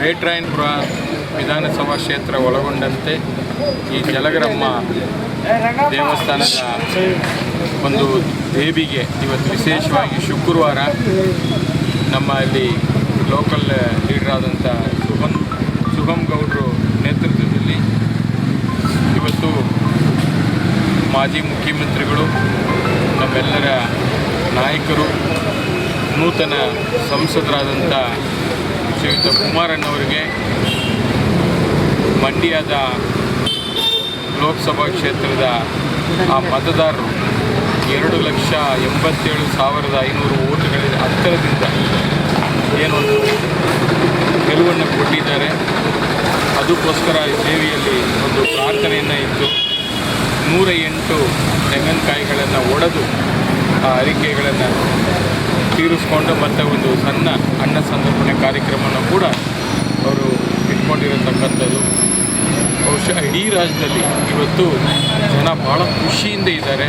ಒಂದು ಬೇಟ್ರಾಯನಪುರ ವಿಧಾನಸಭಾ ಕ್ಷೇತ್ರ ಒಳಗೊಂಡಂತೆ ಈ ಜಲಗರಮ್ಮ ದೇವಸ್ಥಾನದ ಒಂದು ದೇವಿಗೆ ಇವತ್ತು ವಿಶೇಷವಾಗಿ ಶುಕ್ರವಾರ ನಮ್ಮ ಇಲ್ಲಿ ಲೋಕಲ್ ಲೀಡರ್ ಆದಂಥ ಶುಭಂ ಶುಭಂ ಗೌಡರು ನೇತೃತ್ವದಲ್ಲಿ ಇವತ್ತು ಮಾಜಿ ಮುಖ್ಯಮಂತ್ರಿಗಳು, ನಮ್ಮೆಲ್ಲರ ನಾಯಕರು, ನೂತನ ಸಂಸದರಾದಂಥ ಶ್ರೀಯುತ ಕುಮಾರಣ್ಣವರಿಗೆ ಮಂಡ್ಯದ ಲೋಕಸಭಾ ಕ್ಷೇತ್ರದ ಆ ಮತದಾರರು ಎರಡು ಲಕ್ಷ ಎಂಬತ್ತೇಳು ಸಾವಿರದ ಐನೂರು ಓಟುಗಳ ಹತ್ತಿರದಿಂದ ಏನೊಂದು ಗೆಲುವನ್ನು ಕೊಟ್ಟಿದ್ದಾರೆ. ಅದಕ್ಕೋಸ್ಕರ ದೇವಿಯಲ್ಲಿ ಒಂದು ಪ್ರಾರ್ಥನೆಯನ್ನು ಇತ್ತು ನೂರ ಎಂಟು ತೆಂಗಿನಕಾಯಿಗಳನ್ನು ಒಡೆದು ಆ ಅರಿಕೆಗಳನ್ನು ತೀರಿಸ್ಕೊಂಡು ಮತ್ತೆ ಒಂದು ಸಣ್ಣ ಅನ್ನ ಸಂದರ್ಪಣೆ ಕಾರ್ಯಕ್ರಮವನ್ನು ಕೂಡ ಅವರು ಇಟ್ಕೊಂಡಿರತಕ್ಕಂಥದ್ದು. ಬಹುಶಃ ಇಡೀ ರಾಜ್ಯದಲ್ಲಿ ಇವತ್ತು ಜನ ಭಾಳ ಖುಷಿಯಿಂದ ಇದ್ದಾರೆ.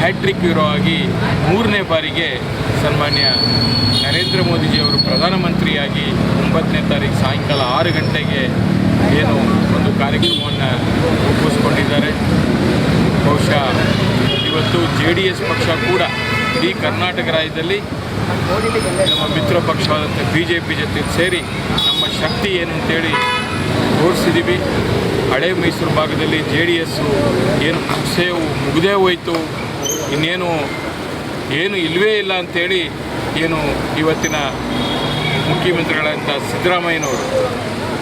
ಹ್ಯಾಟ್ರಿಕ್ ಹೀರೋ ಆಗಿ ಮೂರನೇ ಬಾರಿಗೆ ಸನ್ಮಾನ್ಯ ನರೇಂದ್ರ ಮೋದಿಜಿಯವರು ಪ್ರಧಾನಮಂತ್ರಿಯಾಗಿ ಒಂಬತ್ತನೇ ತಾರೀಕು ಸಾಯಂಕಾಲ ಆರು ಗಂಟೆಗೆ ಏನು ಒಂದು ಕಾರ್ಯಕ್ರಮವನ್ನು ರೂಪಿಸ್ಕೊಂಡಿದ್ದಾರೆ. ಬಹುಶಃ ಇವತ್ತು ಜೆ ಡಿ ಎಸ್ ಪಕ್ಷ ಕೂಡ ಇಡೀ ಕರ್ನಾಟಕ ರಾಜ್ಯದಲ್ಲಿ ನಮ್ಮ ಮಿತ್ರ ಪಕ್ಷವಾದಂಥ ಬಿ ಜೆ ಪಿ ಜೊತೆ ಸೇರಿ ನಮ್ಮ ಶಕ್ತಿ ಏನು ಅಂತೇಳಿ ತೋರಿಸಿದ್ದೀವಿ. ಹಳೆ ಮೈಸೂರು ಭಾಗದಲ್ಲಿ ಜೆ ಡಿ ಎಸ್ಸು ಏನು ಮುಗಿಸೇವು ಮುಗಿದೇ ಹೋಯಿತು. ಇನ್ನೇನು ಏನು ಇಲ್ಲವೇ ಇಲ್ಲ ಅಂಥೇಳಿ ಏನು ಇವತ್ತಿನ ಮುಖ್ಯಮಂತ್ರಿಗಳಾದಂಥ ಸಿದ್ದರಾಮಯ್ಯನವರು,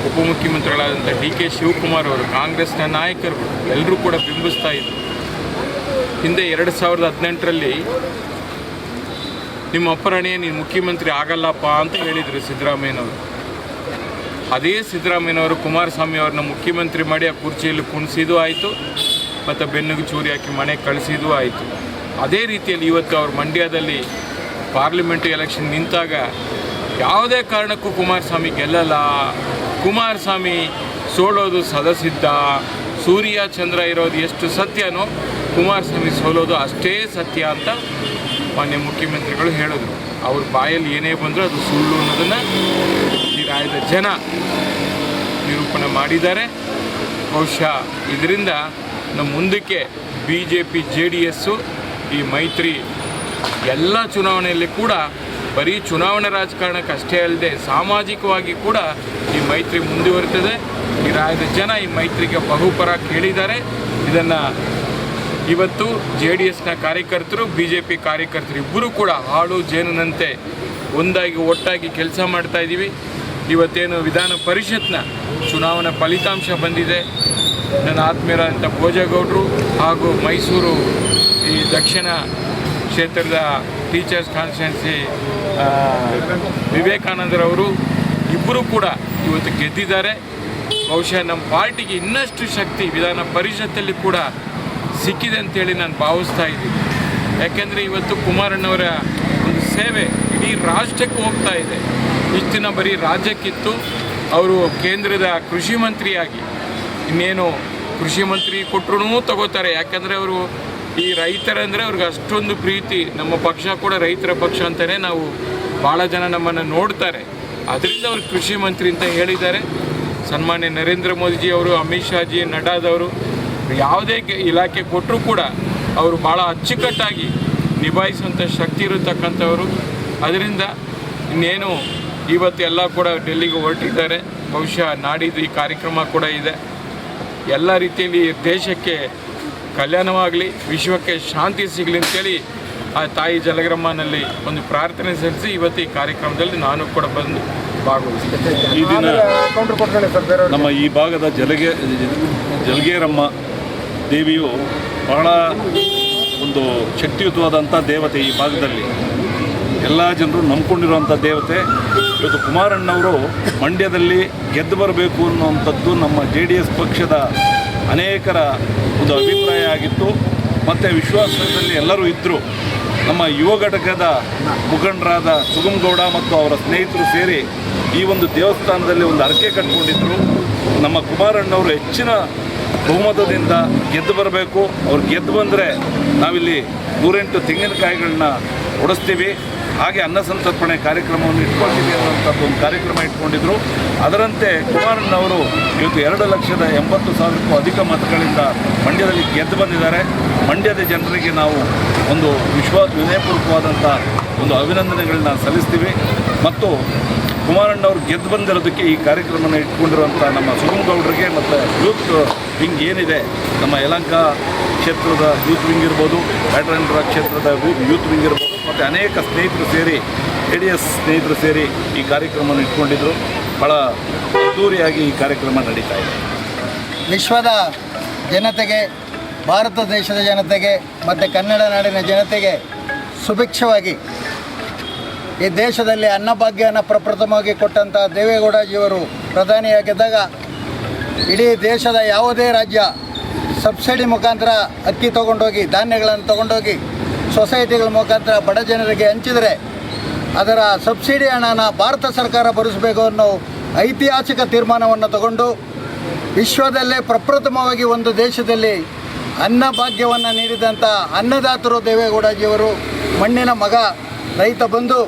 ಉಪಮುಖ್ಯಮಂತ್ರಿಗಳಾದಂಥ ಡಿ ಕೆ ಶಿವಕುಮಾರ್ ಅವರು, ಕಾಂಗ್ರೆಸ್ನ ನಾಯಕರು ಎಲ್ಲರೂ ಕೂಡ ಬಿಂಬಿಸ್ತಾ ಇದ್ದರು ಹಿಂದೆ ಎರಡು ಸಾವಿರದ ಹದಿನೆಂಟರಲ್ಲಿ ನಿಮ್ಮ ಅಪ್ಪರಣೆ ನೀನು ಮುಖ್ಯಮಂತ್ರಿ ಆಗಲ್ಲಪ್ಪ ಅಂತ ಹೇಳಿದರು ಸಿದ್ದರಾಮಯ್ಯನವರು. ಅದೇ ಸಿದ್ದರಾಮಯ್ಯನವರು ಕುಮಾರಸ್ವಾಮಿ ಅವ್ರನ್ನ ಮುಖ್ಯಮಂತ್ರಿ ಮಾಡಿ ಆ ಕುರ್ಚಿಯಲ್ಲಿ ಕುಣಿಸಿದು ಆಯಿತು, ಮತ್ತು ಬೆನ್ನಿಗೆ ಚೂರಿ ಹಾಕಿ ಮನೆಗೆ ಕಳಿಸಿದೂ ಆಯಿತು. ಅದೇ ರೀತಿಯಲ್ಲಿ ಇವತ್ತು ಅವರು ಮಂಡ್ಯದಲ್ಲಿ ಪಾರ್ಲಿಮೆಂಟ್ ಎಲೆಕ್ಷನ್ ನಿಂತಾಗ ಯಾವುದೇ ಕಾರಣಕ್ಕೂ ಕುಮಾರಸ್ವಾಮಿ ಗೆಲ್ಲಲ್ಲ. ಕುಮಾರಸ್ವಾಮಿ ಸೋಲೋದು ಸದಸಿದ್ದ, ಸೂರ್ಯ ಚಂದ್ರ ಇರೋದು ಎಷ್ಟು ಸತ್ಯನೋ ಕುಮಾರಸ್ವಾಮಿ ಸೋಲೋದು ಅಷ್ಟೇ ಸತ್ಯ ಅಂತ ಮಾನ್ಯ ಮುಖ್ಯಮಂತ್ರಿಗಳು ಹೇಳಿದ್ರು. ಅವ್ರ ಬಾಯಲ್ಲಿ ಏನೇ ಬಂದರೂ ಅದು ಸುಳ್ಳು ಅನ್ನೋದನ್ನು ಈ ರಾಜ್ಯದ ಜನ ನಿರೂಪಣೆ ಮಾಡಿದ್ದಾರೆ. ಬಹುಶಃ ಇದರಿಂದ ನಮ್ಮ ಮುಂದಕ್ಕೆ B J P J D S ಈ ಮೈತ್ರಿ ಎಲ್ಲ ಚುನಾವಣೆಯಲ್ಲಿ ಕೂಡ ಬರೀ ಚುನಾವಣೆ ರಾಜಕಾರಣಕ್ಕೆ ಅಷ್ಟೇ ಅಲ್ಲದೆ ಸಾಮಾಜಿಕವಾಗಿ ಕೂಡ ಈ ಮೈತ್ರಿ ಮುಂದುವರಿತದೆ. ಈ ರಾಜ್ಯದ ಜನ ಈ ಮೈತ್ರಿಗೆ ಬಹುಪರ ಕೇಳಿದ್ದಾರೆ. ಇದನ್ನು ಇವತ್ತು ಜೆ ಡಿ ಎಸ್ನ ಕಾರ್ಯಕರ್ತರು ಬಿ ಜೆ ಪಿ ಕಾರ್ಯಕರ್ತರು ಇಬ್ಬರೂ ಕೂಡ ಹಾಳು ಜೇನಿನಂತೆ ಒಂದಾಗಿ ಒಟ್ಟಾಗಿ ಕೆಲಸ ಮಾಡ್ತಾ ಇದ್ದೀವಿ ಇವತ್ತೇನು ವಿಧಾನ ಪರಿಷತ್ನ ಚುನಾವಣಾ ಫಲಿತಾಂಶ ಬಂದಿದೆ. ನನ್ನ ಆತ್ಮೀಯರಾದಂಥ ಭೋಜೇಗೌಡರು ಹಾಗೂ ಮೈಸೂರು ಈ ದಕ್ಷಿಣ ಕ್ಷೇತ್ರದ ಟೀಚರ್ಸ್ ಕಾನ್ಸ್ಟಿಟ್ಯೂನ್ಸಿ ವಿವೇಕಾನಂದರವರು ಇಬ್ಬರು ಕೂಡ ಇವತ್ತು ಗೆದ್ದಿದ್ದಾರೆ. ಬಹುಶಃ ನಮ್ಮ ಪಾರ್ಟಿಗೆ ಇನ್ನಷ್ಟು ಶಕ್ತಿ ವಿಧಾನ ಪರಿಷತ್ತಲ್ಲಿ ಕೂಡ ಸಿಕ್ಕಿದೆ ಅಂತೇಳಿ ನಾನು ಭಾವಿಸ್ತಾ ಇದ್ದೀನಿ. ಯಾಕೆಂದರೆ ಇವತ್ತು ಕುಮಾರಣ್ಣವರ ಒಂದು ಸೇವೆ ಇಡೀ ರಾಷ್ಟ್ರಕ್ಕೆ ಹೋಗ್ತಾ ಇದೆ. ಇಷ್ಟು ದಿನ ಬರೀ ರಾಜ್ಯಕ್ಕಿತ್ತು. ಅವರು ಕೇಂದ್ರದ ಕೃಷಿ ಮಂತ್ರಿಯಾಗಿ ಇನ್ನೇನು ಕೃಷಿ ಮಂತ್ರಿ ಕೊಟ್ಟರು ತಗೋತಾರೆ. ಯಾಕಂದರೆ ಅವರು ಈ ರೈತರಂದರೆ ಅವ್ರಿಗೆ ಅಷ್ಟೊಂದು ಪ್ರೀತಿ. ನಮ್ಮ ಪಕ್ಷ ಕೂಡ ರೈತರ ಪಕ್ಷ ಅಂತಲೇ ನಾವು ಭಾಳ ಜನ ನಮ್ಮನ್ನು ನೋಡ್ತಾರೆ. ಅದರಿಂದ ಅವರು ಕೃಷಿ ಮಂತ್ರಿ ಅಂತ ಹೇಳಿದ್ದಾರೆ. ಸನ್ಮಾನ್ಯ ನರೇಂದ್ರ ಮೋದಿಜಿ ಅವರು, ಅಮಿತ್ ಶಾಜಿ ನಡ್ಡಾದವರು ಯಾವುದೇ ಇಲಾಖೆ ಕೊಟ್ಟರೂ ಕೂಡ ಅವರು ಭಾಳ ಅಚ್ಚುಕಟ್ಟಾಗಿ ನಿಭಾಯಿಸುವಂಥ ಶಕ್ತಿ ಇರತಕ್ಕಂಥವರು. ಅದರಿಂದ ಇನ್ನೇನು ಇವತ್ತು ಎಲ್ಲ ಕೂಡ ಡೆಲ್ಲಿಗೆ ಹೊರಟಿದ್ದಾರೆ. ಬಹುಶಃ ನಾಡಿದ್ದು ಈ ಕಾರ್ಯಕ್ರಮ ಕೂಡ ಇದೆ. ಎಲ್ಲ ರೀತಿಯಲ್ಲಿ ದೇಶಕ್ಕೆ ಕಲ್ಯಾಣವಾಗಲಿ ವಿಶ್ವಕ್ಕೆ ಶಾಂತಿ ಸಿಗಲಿ ಅಂತೇಳಿ ಆ ತಾಯಿ ಜಲಗ್ರಮ್ಮನಲ್ಲಿ ಒಂದು ಪ್ರಾರ್ಥನೆ ಸಲ್ಲಿಸಿ ಇವತ್ತು ಈ ಕಾರ್ಯಕ್ರಮದಲ್ಲಿ ನಾನು ಕೂಡ ಬಂದು ಭಾಗವಹಿಸಿದ್ದೇನೆ ಈ ದಿನ ಕೌಂಟರ್ ಕೊಟ್ಕೊಳ್ಳಿ ಸರ್ ನಮ್ಮ ಈ ಭಾಗದ ಜಲಗೆ ಜಲಗೇರಮ್ಮ ದೇವಿಯು ಬಹಳ ಒಂದು ಶಕ್ತಿಯುತವಾದಂಥ ದೇವತೆ ಈ ಭಾಗದಲ್ಲಿ. ಎಲ್ಲ ಜನರು ನಂಬ್ಕೊಂಡಿರುವಂಥ ದೇವತೆ. ಇವತ್ತು ಕುಮಾರಣ್ಣವರು ಮಂಡ್ಯದಲ್ಲಿ ಗೆದ್ದು ಬರಬೇಕು ಅನ್ನುವಂಥದ್ದು ನಮ್ಮ ಜೆ ಡಿ ಎಸ್ ಪಕ್ಷದ ಅನೇಕರ ಒಂದು ಅಭಿಪ್ರಾಯ ಆಗಿತ್ತು. ಮತ್ತು ವಿಶ್ವಾಸದಲ್ಲಿ ಎಲ್ಲರೂ ಇದ್ದರು. ನಮ್ಮ ಯುವ ಘಟಕದ ಮುಖಂಡರಾದ ಸುಗುಂಗೌಡ ಗೌಡ ಮತ್ತು ಅವರ ಸ್ನೇಹಿತರು ಸೇರಿ ಈ ಒಂದು ದೇವಸ್ಥಾನದಲ್ಲಿ ಒಂದು ಹರಕೆ ಕಟ್ಕೊಂಡಿದ್ದರು ನಮ್ಮ ಕುಮಾರಣ್ಣವರು ಹೆಚ್ಚಿನ ಬಹುಮತದಿಂದ ಗೆದ್ದು ಬರಬೇಕು. ಅವ್ರು ಗೆದ್ದು ಬಂದರೆ ನಾವಿಲ್ಲಿ ನೂರೆಂಟು ತೆಂಗಿನಕಾಯಿಗಳನ್ನ ಹೊಡೆಸ್ತೀವಿ ಹಾಗೆ ಅನ್ನ ಸಂತರ್ಪಣೆ ಕಾರ್ಯಕ್ರಮವನ್ನು ಇಟ್ಕೊಳ್ತೀವಿ ಅನ್ನುವಂಥದ್ದು ಒಂದು ಕಾರ್ಯಕ್ರಮ ಇಟ್ಕೊಂಡಿದ್ರು. ಅದರಂತೆ ಕುಮಾರಣ್ಣವರು ಇವತ್ತು ಎರಡು ಲಕ್ಷದ ಎಂಬತ್ತು ಸಾವಿರಕ್ಕೂ ಅಧಿಕ ಮತಗಳಿಂದ ಮಂಡ್ಯದಲ್ಲಿ ಗೆದ್ದು ಬಂದಿದ್ದಾರೆ. ಮಂಡ್ಯದ ಜನರಿಗೆ ನಾವು ಒಂದು ವಿಶ್ವ ವಿನಯಪೂರ್ವಕವಾದಂಥ ಒಂದು ಅಭಿನಂದನೆಗಳನ್ನ ಸಲ್ಲಿಸ್ತೀವಿ. ಮತ್ತು ಕುಮಾರಣ್ಣವ್ರು ಗೆದ್ದು ಬಂದಿರೋದಕ್ಕೆ ಈ ಕಾರ್ಯಕ್ರಮನ ಇಟ್ಕೊಂಡಿರುವಂಥ ನಮ್ಮ ಸುಗಮ್ ಗೌಡರಿಗೆ ಮತ್ತು ಯೂತ್ ವಿಂಗ್ ಏನಿದೆ, ನಮ್ಮ ಯಲಂಕ ಕ್ಷೇತ್ರದ ಯೂತ್ ವಿಂಗ್ ಇರ್ಬೋದು ಬ್ಯಾಟರಾಯನಪುರ ಕ್ಷೇತ್ರದ ಯೂತ್ ವಿಂಗ್ ಇರ್ಬೋದು, ಮತ್ತು ಅನೇಕ ಸ್ನೇಹಿತರು ಸೇರಿ, ಜೆ ಡಿ ಎಸ್ ಸ್ನೇಹಿತರು ಸೇರಿ ಈ ಕಾರ್ಯಕ್ರಮವನ್ನು ಇಟ್ಕೊಂಡಿದ್ದರು ಭಾಳ ಅದ್ದೂರಿಯಾಗಿ ಈ ಕಾರ್ಯಕ್ರಮ ನಡೀತಾ ಇದೆ. ವಿಶ್ವದ ಜನತೆಗೆ, ಭಾರತ ದೇಶದ ಜನತೆಗೆ, ಮತ್ತು ಕನ್ನಡ ನಾಡಿನ ಜನತೆಗೆ ಸುಭಿಕ್ಷವಾಗಿ ಈ ದೇಶದಲ್ಲಿ ಅನ್ನಭಾಗ್ಯನ ಪ್ರಪ್ರಥಮವಾಗಿ ಕೊಟ್ಟಂಥ ದೇವೇಗೌಡಜಿಯವರು ಪ್ರಧಾನಿಯಾಗಿದ್ದಾಗ ಇಡೀ ದೇಶದ ಯಾವುದೇ ರಾಜ್ಯ ಸಬ್ಸಿಡಿ ಮುಖಾಂತರ ಅಕ್ಕಿ ತಗೊಂಡೋಗಿ, ಧಾನ್ಯಗಳನ್ನು ತಗೊಂಡೋಗಿ, ಸೊಸೈಟಿಗಳ ಮುಖಾಂತರ ಬಡ ಜನರಿಗೆ ಹಂಚಿದರೆ ಅದರ ಸಬ್ಸಿಡಿ ಹಣನ ಭಾರತ ಸರ್ಕಾರ ಭರಿಸಬೇಕು ಅನ್ನೋ ಐತಿಹಾಸಿಕ ತೀರ್ಮಾನವನ್ನು ತಗೊಂಡು ವಿಶ್ವದಲ್ಲೇ ಪ್ರಪ್ರಥಮವಾಗಿ ಒಂದು ದೇಶದಲ್ಲಿ ಅನ್ನಭಾಗ್ಯವನ್ನು ನೀಡಿದಂಥ ಅನ್ನದಾತರು ದೇವೇಗೌಡಜಿಯವರು ಮಣ್ಣಿನ ಮಗ ರೈತ ಬಂಧು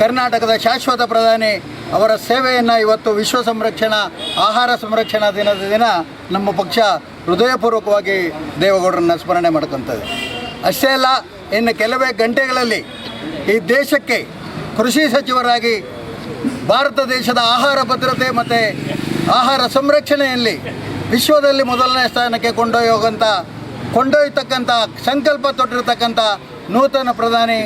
ಕರ್ನಾಟಕದ ಶಾಶ್ವತ ಪ್ರಧಾನಿ ಅವರ ಸೇವೆಯನ್ನು ಇವತ್ತು ವಿಶ್ವ ಸಂರಕ್ಷಣಾ, ಆಹಾರ ಸಂರಕ್ಷಣಾ ದಿನದ ದಿನ ನಮ್ಮ ಪಕ್ಷ ಹೃದಯಪೂರ್ವಕವಾಗಿ ದೇವೇಗೌಡರನ್ನು ಸ್ಮರಣೆ ಮಾಡ್ಕೊತದೆ. ಅಷ್ಟೇ ಅಲ್ಲ, ಇನ್ನು ಕೆಲವೇ ಗಂಟೆಗಳಲ್ಲಿ ಈ ದೇಶಕ್ಕೆ ಕೃಷಿ ಸಚಿವರಾಗಿ ಭಾರತ ದೇಶದ ಆಹಾರ ಭದ್ರತೆ ಮತ್ತು ಆಹಾರ ಸಂರಕ್ಷಣೆಯಲ್ಲಿ ವಿಶ್ವದಲ್ಲಿ ಮೊದಲನೇ ಸ್ಥಾನಕ್ಕೆ ಕೊಂಡೊಯ್ಯೋಗಂಥ ಕೊಂಡೊಯ್ಯತಕ್ಕಂಥ ಸಂಕಲ್ಪ ತೊಟ್ಟಿರ್ತಕ್ಕಂಥ ನೂತನ ಪ್ರಧಾನಿ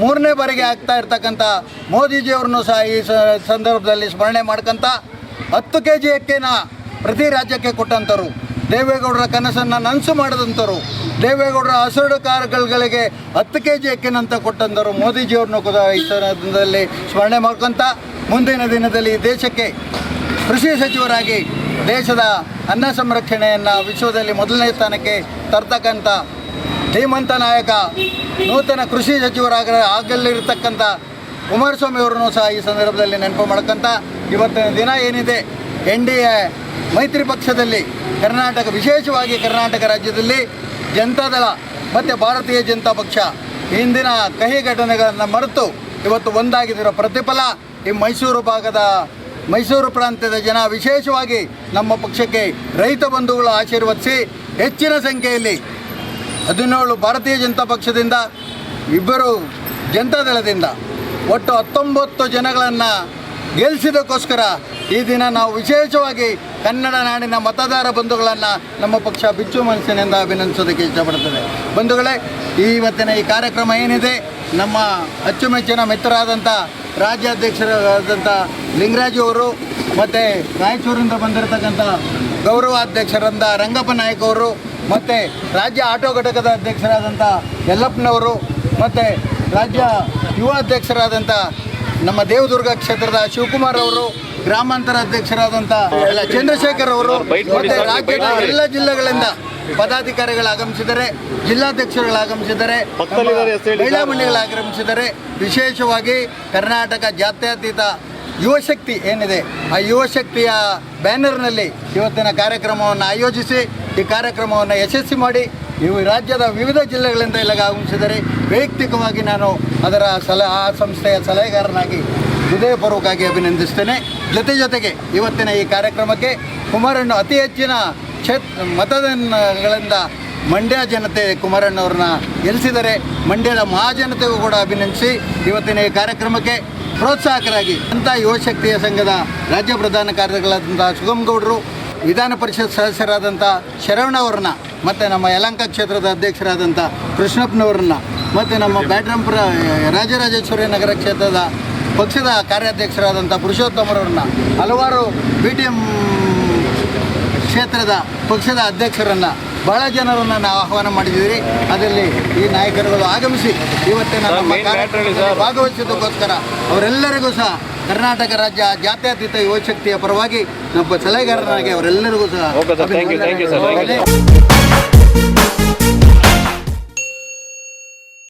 ಮೂರನೇ ಬಾರಿಗೆ ಆಗ್ತಾ ಇರ್ತಕ್ಕಂಥ ಮೋದಿಜಿಯವ್ರನ್ನೂ ಸಹ ಈ ಸಂದರ್ಭದಲ್ಲಿ ಸ್ಮರಣೆ ಮಾಡ್ಕೊಂತ ಹತ್ತು ಕೆ ಜಿ ಅಕ್ಕಿನ ಪ್ರತಿ ರಾಜ್ಯಕ್ಕೆ ಕೊಟ್ಟಂಥರು ದೇವೇಗೌಡರ ಕನಸನ್ನು ನನಸು ಮಾಡಿದಂಥರು ದೇವೇಗೌಡರ ಹಸಿರು ಕಾರ್ಗಳಿಗೆ ಹತ್ತು ಕೆ ಜಿ ಅಕ್ಕಿನಂತ ಕೊಟ್ಟಂಥವ್ರು ಮೋದಿಜಿಯವ್ರನ್ನೂ ಕೂಡ ಈ ಸಂದರ್ಭದಲ್ಲಿ ಸ್ಮರಣೆ ಮಾಡ್ಕೊತ ಮುಂದಿನ ದಿನದಲ್ಲಿ ದೇಶಕ್ಕೆ ಕೃಷಿ ಸಚಿವರಾಗಿ ದೇಶದ ಅನ್ನ ಸಂರಕ್ಷಣೆಯನ್ನು ವಿಶ್ವದಲ್ಲಿ ಮೊದಲನೇ ಸ್ಥಾನಕ್ಕೆ ತರ್ತಕ್ಕಂಥ ಧೀಮಂತ ನಾಯಕ, ನೂತನ ಕೃಷಿ ಸಚಿವರಾಗ ಆಗಲಿರ್ತಕ್ಕಂಥ ಕುಮಾರಸ್ವಾಮಿ ಅವರನ್ನು ಸಹ ಈ ಸಂದರ್ಭದಲ್ಲಿ ನೆನಪು ಮಾಡ್ಕೊಂತ ಇವತ್ತಿನ ದಿನ ಏನಿದೆ, ಎನ್ ಡಿ ಎ ಮೈತ್ರಿ ಪಕ್ಷದಲ್ಲಿ, ಕರ್ನಾಟಕ, ವಿಶೇಷವಾಗಿ ಕರ್ನಾಟಕ ರಾಜ್ಯದಲ್ಲಿ ಜನತಾದಳ ಮತ್ತು ಭಾರತೀಯ ಜನತಾ ಪಕ್ಷ ಇಂದಿನ ಕಹಿ ಘಟನೆಗಳನ್ನು ಮರೆತು ಇವತ್ತು ಒಂದಾಗಿದ್ದಿರೋ ಪ್ರತಿಫಲ ಈ ಮೈಸೂರು ಭಾಗದ, ಮೈಸೂರು ಪ್ರಾಂತ್ಯದ ಜನ ವಿಶೇಷವಾಗಿ ನಮ್ಮ ಪಕ್ಷಕ್ಕೆ ರೈತ ಬಂಧುಗಳು ಆಶೀರ್ವದಿಸಿ ಹೆಚ್ಚಿನ ಸಂಖ್ಯೆಯಲ್ಲಿ ಹದಿನೇಳು ಭಾರತೀಯ ಜನತಾ ಪಕ್ಷದಿಂದ ಇಬ್ಬರು ಜನತಾದಳದಿಂದ ಒಟ್ಟು ಹತ್ತೊಂಬತ್ತು ಜನಗಳನ್ನು ಗೆಲ್ಲಿಸಿದಕ್ಕೋಸ್ಕರ ಈ ದಿನ ನಾವು ವಿಶೇಷವಾಗಿ ಕನ್ನಡ ನಾಡಿನ ಮತದಾರ ಬಂಧುಗಳನ್ನು ನಮ್ಮ ಪಕ್ಷ ಬಿಚ್ಚು ಮನಸ್ಸಿನಿಂದ ಅಭಿನಂದಿಸೋದಕ್ಕೆ ಇಷ್ಟಪಡ್ತದೆ ಬಂಧುಗಳೇ ಈ ಇವತ್ತಿನ ಈ ಕಾರ್ಯಕ್ರಮ ಏನಿದೆ? ನಮ್ಮ ಅಚ್ಚುಮೆಚ್ಚಿನ ಮಿತ್ರರಾದಂಥ ರಾಜ್ಯಾಧ್ಯಕ್ಷರಾದಂಥ ಲಿಂಗರಾಜು ಅವರು ಮತ್ತು ರಾಯಚೂರಿಂದ ಬಂದಿರತಕ್ಕಂಥ ಗೌರವಾಧ್ಯಕ್ಷರಾದ ರಂಗಪ್ಪ ನಾಯಕ್ ಅವರು ಮತ್ತು ರಾಜ್ಯ ಆಟೋ ಘಟಕದ ಅಧ್ಯಕ್ಷರಾದಂಥ ಯಲ್ಲಪ್ಪನವರು ಮತ್ತು ರಾಜ್ಯ ಯುವ ಅಧ್ಯಕ್ಷರಾದಂಥ ನಮ್ಮ ದೇವದುರ್ಗ ಕ್ಷೇತ್ರದ ಶಿವಕುಮಾರ್ ಅವರು ಗ್ರಾಮಾಂತರ ಅಧ್ಯಕ್ಷರಾದಂಥ ಎಲ್ಲ ಚಂದ್ರಶೇಖರ್ ಅವರು ಮತ್ತು ರಾಜ್ಯದ ಎಲ್ಲ ಜಿಲ್ಲೆಗಳಿಂದ ಪದಾಧಿಕಾರಿಗಳು ಆಗಮಿಸಿದರೆ ಜಿಲ್ಲಾಧ್ಯಕ್ಷರುಗಳು ಆಗಮಿಸಿದ್ದಾರೆ ಮಹಿಳಾ ಮಂಡಳಿಗಳು ಆಗಮಿಸಿದ್ದಾರೆ ವಿಶೇಷವಾಗಿ ಕರ್ನಾಟಕ ಜಾತ್ಯತೀತ ಯುವಶಕ್ತಿ ಏನಿದೆ ಆ ಯುವಶಕ್ತಿಯ ಬ್ಯಾನರ್ನಲ್ಲಿ ಇವತ್ತಿನ ಕಾರ್ಯಕ್ರಮವನ್ನು ಆಯೋಜಿಸಿ ಈ ಕಾರ್ಯಕ್ರಮವನ್ನು ಯಶಸ್ವಿ ಮಾಡಿ ಇವು ರಾಜ್ಯದ ವಿವಿಧ ಜಿಲ್ಲೆಗಳಿಂದ ಇಲ್ಲಿಗೆ ಆಗಮಿಸಿದರೆ ವೈಯಕ್ತಿಕವಾಗಿ ನಾನು ಅದರ ಸಲ ಆ ಸಂಸ್ಥೆಯ ಸಲಹೆಗಾರನಾಗಿ ಹೃದಯಪೂರ್ವಕವಾಗಿ ಅಭಿನಂದಿಸ್ತೇನೆ. ಜೊತೆ ಜೊತೆಗೆ ಇವತ್ತಿನ ಈ ಕಾರ್ಯಕ್ರಮಕ್ಕೆ ಕುಮಾರಣ್ಣ ಅತಿ ಹೆಚ್ಚಿನ ಕ್ಷೇತ್ರ ಮತದಾನಗಳಿಂದ ಮಂಡ್ಯ ಜನತೆ ಕುಮಾರಣ್ಣವ್ರನ್ನ ಗೆಲ್ಲಿಸಿದರೆ ಮಂಡ್ಯದ ಮಹಾಜನತೆಗೂ ಕೂಡ ಅಭಿನಂದಿಸಿ ಇವತ್ತಿನ ಈ ಕಾರ್ಯಕ್ರಮಕ್ಕೆ ಪ್ರೋತ್ಸಾಹಕರಾಗಿ ಅಂತ ಯುವಶಕ್ತಿಯ ಸಂಘದ ರಾಜ್ಯ ಪ್ರಧಾನ ಕಾರ್ಯದರ್ಶಿಗಳಾದಂಥ ಸುಗಮ್ ಗೌಡರು ವಿಧಾನ ಪರಿಷತ್ ಸದಸ್ಯರಾದಂಥ ಶರವಣ್ಣವ್ರನ್ನ ಮತ್ತು ನಮ್ಮ ಯಲಂಕ ಕ್ಷೇತ್ರದ ಅಧ್ಯಕ್ಷರಾದಂಥ ಕೃಷ್ಣಪ್ಪನವ್ರನ್ನ ಮತ್ತು ನಮ್ಮ ಬ್ಯಾಟ್ರಂಪುರ ರಾಜರಾಜೇಶ್ವರಿ ನಗರ ಕ್ಷೇತ್ರದ ಪಕ್ಷದ ಕಾರ್ಯಾಧ್ಯಕ್ಷರಾದಂಥ ಪುರುಷೋತ್ತಮರವ್ರನ್ನ ಹಲವಾರು ಬಿ ಟಿ ಎಂ ಕ್ಷೇತ್ರದ ಪಕ್ಷದ ಅಧ್ಯಕ್ಷರನ್ನು ಬಹಳ ಜನರನ್ನು ನಾವು ಆಹ್ವಾನ ಮಾಡಿದ್ದೀವಿ ಅದರಲ್ಲಿ ಈ ನಾಯಕರುಗಳು ಆಗಮಿಸಿ ಇವತ್ತಿನ ಭಾಗವಹಿಸಿದ್ದಕ್ಕೋಸ್ಕರ ಅವರೆಲ್ಲರಿಗೂ ಸಹ ಕರ್ನಾಟಕ ರಾಜ್ಯ ಜಾತ್ಯತೀತ ಯುವಶಕ್ತಿಯ ಪರವಾಗಿ ನಮ್ಮ ಸಲಹೆಗಾರರಾಗಿ ಅವರೆಲ್ಲರಿಗೂ ಸಹ